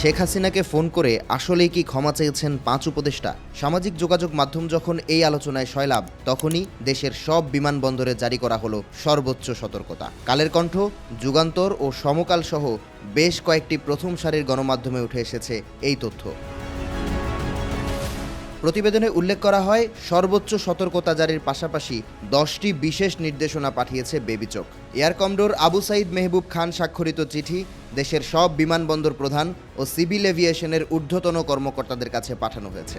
শেখ হাসিনাকে ফোন করে আসলেই কি ক্ষমা চেয়েছেন পাঁচ উপদেষ্টা? সামাজিক যোগাযোগ মাধ্যম যখন এই আলোচনায় সয়লাভ তখনই দেশের সব বিমানবন্দরে জারি করা হলো সর্বোচ্চ সতর্কতা। কালের কণ্ঠ, যুগান্তর ও সমকাল সহ বেশ কয়েকটি প্রথম সারির গণমাধ্যমে উঠে এসেছে এই তথ্য। প্রতিবেদনে উল্লেখ করা হয়, সর্বোচ্চ সতর্কতা জারির পাশাপাশি দশটি বিশেষ নির্দেশনা পাঠিয়েছে বেবিচক এয়ার কমডোর আবু সাইদ মেহবুব খান স্বাক্ষরিত চিঠি দেশের সব বিমানবন্দর প্রধান ও সিভিল এভিয়েশনের ঊর্ধ্বতন কর্মকর্তাদের কাছে পাঠানো হয়েছে।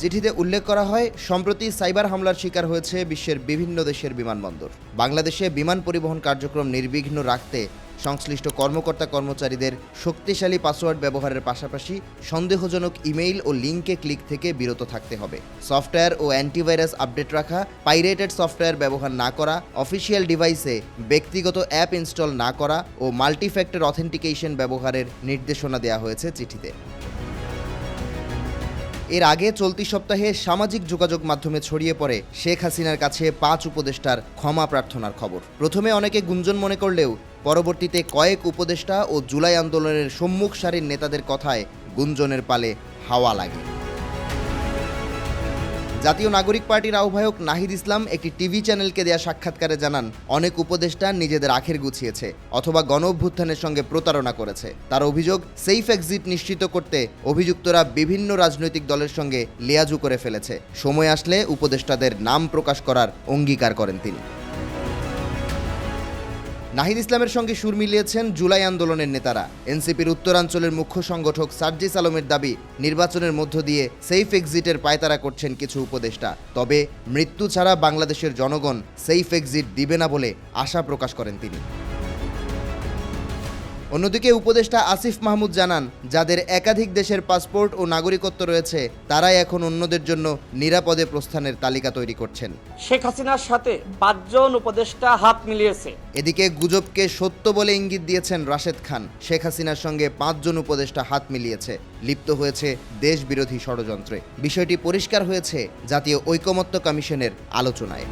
চিঠিতে উল্লেখ করা হয়, সম্প্রতি সাইবার হামলার শিকার হয়েছে বিশ্বের বিভিন্ন দেশের বিমানবন্দর। বাংলাদেশে বিমান পরিবহন কার্যক্রম নির্বিঘ্ন রাখতে সংশ্লিষ্ট কর্মকর্তা কর্মচারীদের শক্তিশালী পাসওয়ার্ড ব্যবহারের পাশাপাশি সন্দেহজনক ইমেইল ও লিঙ্কে ক্লিক থেকে বিরত থাকতে হবে। সফটওয়্যার ও অ্যান্টিভাইরাস আপডেট রাখা, পাইরেটেড সফটওয়্যার ব্যবহার না করা, অফিসিয়াল ডিভাইসে ব্যক্তিগত অ্যাপ ইনস্টল না করা ও মাল্টিফ্যাক্টর অথেন্টিকেশন ব্যবহারের নির্দেশনা দেওয়া হয়েছে চিঠিতে। এর আগে চলতি সপ্তাহে সামাজিক যোগাযোগ মাধ্যমে ছড়িয়ে পড়ে শেখ হাসিনার কাছে পাঁচ উপদেষ্টার ক্ষমা প্রার্থনার খবর। প্রথমে অনেকে গুঞ্জন মনে করলেও পরবর্তীতে কয়েক উপদেষ্টা ও জুলাই আন্দোলনের সম্মুখ সারির নেতাদের কথায় গুঞ্জনের পালে হাওয়া লাগে। জাতীয় নাগরিক পার্টির আহ্বায়ক নাহিদ ইসলাম একটি টিভি চ্যানেলকে দেয়া সাক্ষাৎকারে জানান, অনেক উপদেষ্টা নিজেদের আখের গুছিয়েছে অথবা গণ অভ্যুত্থানের সঙ্গে প্রতারণা করেছে। তার অভিযোগ, সেফ এক্সিট নিশ্চিত করতে অভিযুক্তরা বিভিন্ন রাজনৈতিক দলের সঙ্গে লেয়াজু করে ফেলেছে। সময় আসলে উপদেষ্টাদের নাম প্রকাশ করার অঙ্গীকার করেন তিনি। নাহিদ ইসলামের সঙ্গে সুর মিলিয়েছেন জুলাই আন্দোলনের নেতারা। এনসিপির উত্তরাঞ্চলের মুখ্য সংগঠক সার্জিস আলমের দাবি, নির্বাচনের মধ্য দিয়ে সেফ এক্সিটের পায়তারা করছেন কিছু উপদেষ্টা। তবে মৃত্যু ছাড়া বাংলাদেশের জনগণ সেফ এক্সিট দিবে না বলে আশা প্রকাশ করেন তিনি। অন্যদিকে উপদেষ্টা আসিফ মাহমুদ জানান যাদের একাধিক দেশের পাসপোর্ট ও নাগরিকত্ব রয়েছে তারাই এখন অন্যদের জন্য নিরাপদে প্রস্থানের তালিকা তৈরি করছেন। শেখ হাসিনার সাথে পাঁচজন উপদেষ্টা হাত মিলিয়েছে। এদিকে গুজবকে সত্য বলে ইঙ্গিত দিয়েছেন রাশেদ খান। শেখ হাসিনার সঙ্গে পাঁচজন উপদেষ্টা হাত মিলিয়েছে। লিপ্ত হয়েছে দেশ বিরোধী ষড়যন্ত্রে। বিষয়টি পরিষ্কার হয়েছে জাতীয় ঐকমত্য কমিশনের আলোচনায়।